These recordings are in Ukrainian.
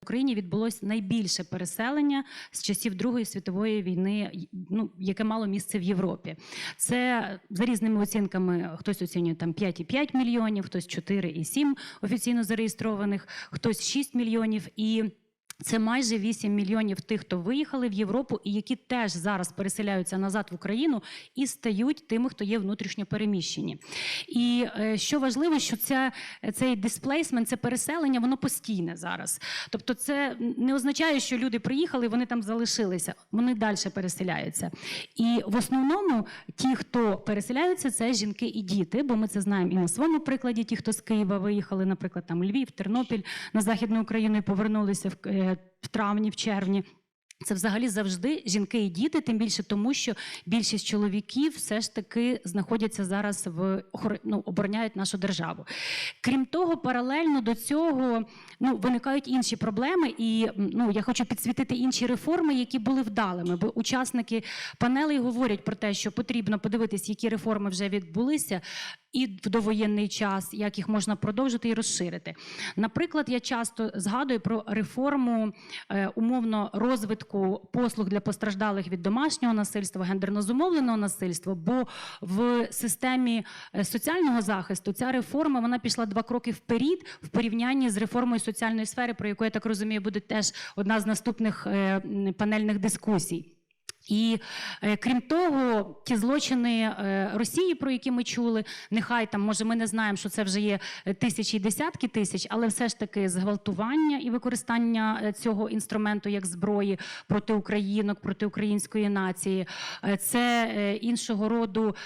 В Україні відбулось найбільше переселення з часів Другої світової війни, ну, яке мало місце в Європі. Це за різними оцінками хтось оцінює там 5,5 мільйонів, хтось 4,7 офіційно зареєстрованих, хтось 6 мільйонів і. Це майже 8 мільйонів тих, хто виїхали в Європу, і які теж зараз переселяються назад в Україну і стають тими, хто є внутрішньо переміщені. І е, що важливо, що ця, цей дисплейсмент, це переселення, воно постійне зараз. Тобто, це не означає, що люди приїхали, вони там залишилися. Вони далі переселяються. І в основному ті, хто переселяються, це жінки і діти, бо ми це знаємо і на своєму прикладі. Ті, хто з Києва виїхали, наприклад, там Львів, Тернопіль на Західну Україну і повернулися в, е, в травні, в червні. Це взагалі завжди жінки і діти, тим більше тому, що більшість чоловіків все ж таки знаходяться зараз в ну, обороняють нашу державу. Крім того, паралельно до цього ну, виникають інші проблеми, і ну, я хочу підсвітити інші реформи, які були вдалими. Бо учасники панелей говорять про те, що потрібно подивитись, які реформи вже відбулися. І в довоєнний час, як їх можна продовжити і розширити. Наприклад, я часто згадую про реформу е, умовно розвитку послуг для постраждалих від домашнього насильства, гендерно зумовленого насильства. Бо в системі е, соціального захисту ця реформа вона пішла два кроки вперед в порівнянні з реформою соціальної сфери, про яку я так розумію, буде теж одна з наступних е, панельних дискусій. І е, крім того, ті злочини е, Росії, про які ми чули, нехай там, може, ми не знаємо, що це вже є е, тисячі і десятки тисяч, але все ж таки зґвалтування і використання цього інструменту як зброї проти українок, проти української нації, це іншого роду,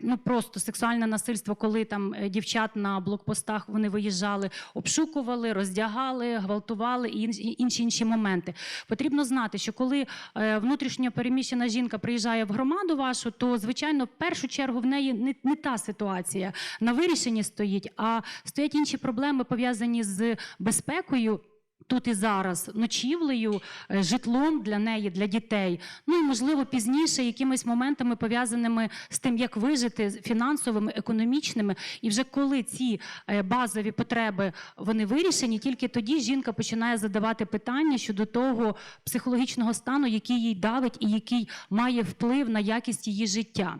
ну просто сексуальне насильство, коли там дівчат на блокпостах вони виїжджали, обшукували, роздягали, гвалтували і інші- інші моменти. Потрібно знати, що коли внутрішньо переміщена жінка приїжджає в громаду вашу, то звичайно, в першу чергу в неї не, не та ситуація на вирішенні стоїть, а стоять інші проблеми пов'язані з безпекою. Тут і зараз ночівлею, е, житлом для неї, для дітей. Ну і можливо пізніше якимись моментами пов'язаними з тим, як вижити фінансовими, економічними. І вже коли ці е, базові потреби вони вирішені, тільки тоді жінка починає задавати питання щодо того психологічного стану, який їй давить і який має вплив на якість її життя.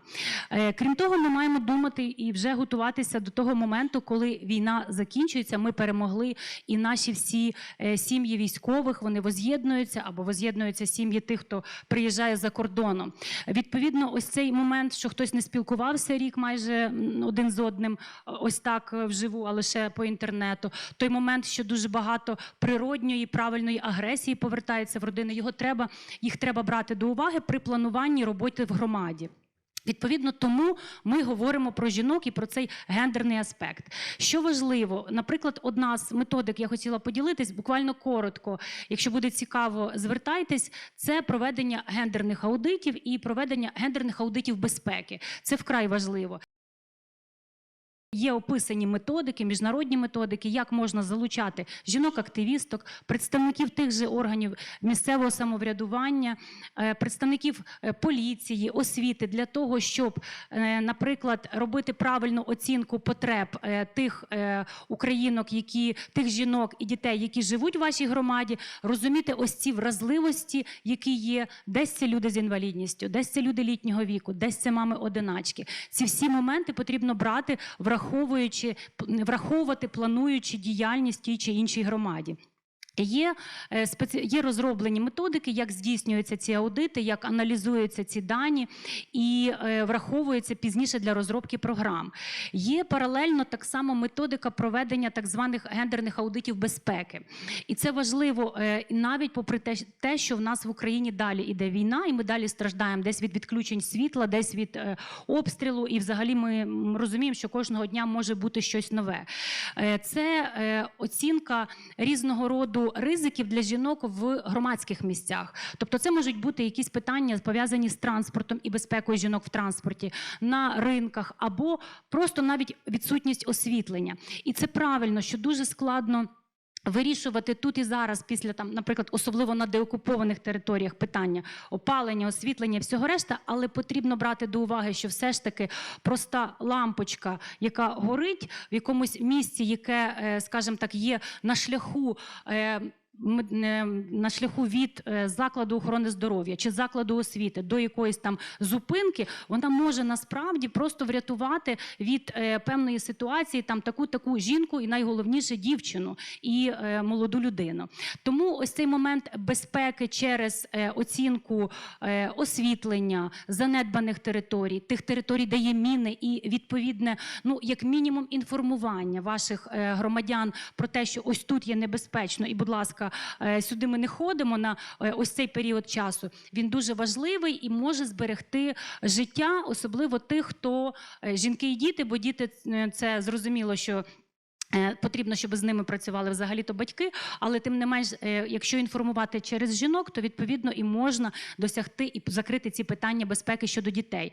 Е, Крім того, ми маємо думати і вже готуватися до того моменту, коли війна закінчується. Ми перемогли, і наші всі сім'ї військових вони воз'єднуються або воз'єднуються сім'ї тих, хто приїжджає за кордоном. Відповідно, ось цей момент, що хтось не спілкувався рік майже один з одним, е, ось так е, вживу, а лише по інтернету. Той момент, що дуже багато природньої правильної агресії повертається в родини. Його треба їх треба брати до уваги при плануванні роботи в громаді. Відповідно, тому ми говоримо про жінок і про цей гендерний аспект. Що важливо, наприклад, одна з методик я хотіла поділитись буквально коротко. Якщо буде цікаво, звертайтесь. Це проведення гендерних аудитів і проведення гендерних аудитів безпеки. Це вкрай важливо. Є описані методики, міжнародні методики, як можна залучати жінок-активісток, представників тих же органів місцевого самоврядування, е, представників е, поліції, освіти для того, щоб, е, наприклад, робити правильну оцінку потреб тих українок, які тих жінок і дітей, які живуть в вашій громаді, розуміти ось ці вразливості, які є, десь це люди з інвалідністю, десь це люди літнього віку, десь це мами одиначки. Ці всі моменти потрібно брати, враховуючи враховувати, плануючи діяльність тій чи іншій громаді. Є, е, є розроблені методики, як здійснюються ці аудити, як аналізуються ці дані і е, враховуються пізніше для розробки програм. Є паралельно так само методика проведення так званих гендерних аудитів безпеки. І це важливо е, навіть попри те, що в нас в Україні далі іде війна, і ми далі страждаємо десь від відключень світла, десь від обстрілу. І взагалі ми розуміємо, що кожного дня може бути щось нове. Це оцінка різного роду ризиків для жінок в громадських місцях. Тобто, це можуть бути якісь питання пов'язані з транспортом і безпекою жінок в транспорті, на ринках, або просто навіть відсутність освітлення. І це правильно, що дуже складно. Вирішувати тут і зараз, після там, наприклад, особливо на деокупованих територіях питання опалення, освітлення, всього решта, але потрібно брати до уваги, що все ж таки проста лампочка, яка горить в якомусь місці, яке, е, скажімо так, є на шляху. Е, на шляху від е, закладу охорони здоров'я чи закладу освіти до якоїсь там зупинки, вона може насправді просто врятувати від е, певної ситуації там таку таку жінку і найголовніше дівчину і молоду людину. Тому ось цей момент безпеки через оцінку освітлення, занедбаних територій, тих територій, де є міни, і відповідне, ну як мінімум, інформування ваших громадян про те, що ось тут є небезпечно, і, будь ласка, сюди ми не ходимо на е, ось цей період часу. Він дуже важливий і може зберегти життя, особливо тих, хто е, жінки і діти, бо діти е, це зрозуміло, що. Е, Потрібно, щоб з ними працювали взагалі-то батьки, але тим не менш, е, якщо інформувати через жінок, то відповідно і можна досягти і закрити ці питання безпеки щодо дітей.